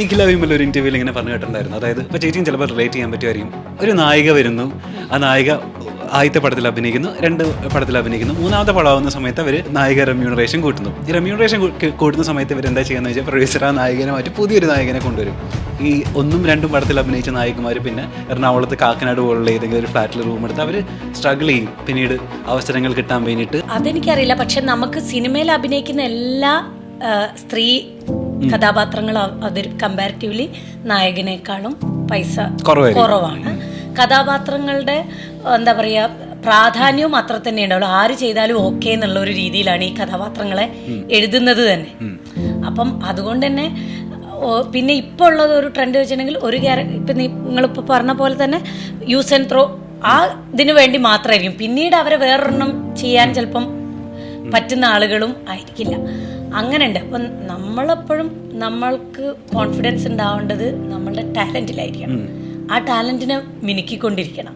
നിഖില ഒരു ഇന്റർവ്യൂവിൽ ഇങ്ങനെ പറഞ്ഞു കേട്ടിട്ടുണ്ടായിരുന്നു. അതായത് ചേച്ചിയും ചിലപ്പോൾ റിലേറ്റ് ചെയ്യാൻ പറ്റുമായിരിക്കും. ഒരു നായിക വരുന്നു. ആ നായിക ആദ്യത്തെ പടത്തിൽ അഭിനയിക്കുന്നു രണ്ട് പടത്തിൽ അഭിനയിക്കുന്നു. മൂന്നാമത്തെ പടമാവുന്ന സമയത്ത് അവർ നായിക റെമ്യൂണറേഷൻ കൂട്ടുന്നു. ഈ റെമ്യൂണറേഷൻ കൂട്ടുന്ന സമയത്ത് ഇവർ എന്താ ചെയ്യുന്നത് വെച്ചാൽ പ്രൊഡ്യൂസർ ആ നായകനെ മാറ്റി പുതിയൊരു നായകനെ കൊണ്ടുവരും. ഈ ഒന്നും രണ്ടും പടത്തിൽ അഭിനയിച്ച നായകന്മാർ പിന്നെ എറണാകുളത്ത് കാക്കനാട് പോലുള്ള ഏതെങ്കിലും ഒരു ഫ്ലാറ്റിൽ റൂം എടുത്ത് അവർ സ്ട്രഗിൾ ചെയ്യും. പിന്നീട് അവസരങ്ങൾ കിട്ടാൻ വേണ്ടിയിട്ട്. അതെനിക്കറിയില്ല. പക്ഷെ നമുക്ക് സിനിമയിൽ അഭിനയിക്കുന്ന എല്ലാ സ്ത്രീ കഥാപാത്രങ്ങൾ അവർ കമ്പാരിറ്റീവ്ലി നായകനേക്കാളും പൈസ കുറവാണ്. കഥാപാത്രങ്ങളുടെ എന്താ പറയാ പ്രാധാന്യവും അത്ര തന്നെ ഉണ്ടാവുള്ളൂ. ആര് ചെയ്താലും ഓക്കെ എന്നുള്ള ഒരു രീതിയിലാണ് ഈ കഥാപാത്രങ്ങളെ എഴുതുന്നത് തന്നെ. അപ്പം അതുകൊണ്ട് തന്നെ പിന്നെ ഇപ്പോൾ ഉള്ളത് ഒരു ട്രെൻഡ് വെച്ചിട്ടുണ്ടെങ്കിൽ ഒരു ക്യാര ഇപ്പം നിങ്ങളിപ്പോൾ പറഞ്ഞ പോലെ തന്നെ യൂസ് ആൻഡ് ത്രോ ആ ഇതിനു വേണ്ടി മാത്രമായിരിക്കും. പിന്നീട് അവരെ വേറൊരെണ്ണം ചെയ്യാൻ ചിലപ്പം പറ്റുന്ന ആളുകളും ആയിരിക്കില്ല. അങ്ങനെയുണ്ട്. അപ്പം നമ്മളെപ്പോഴും നമ്മൾക്ക് കോൺഫിഡൻസ് ഉണ്ടാവേണ്ടത് നമ്മളുടെ ടാലന്റിലായിരിക്കണം ആ ടാലന്റിനെ മിനുക്കിക്കൊണ്ടിരിക്കണം.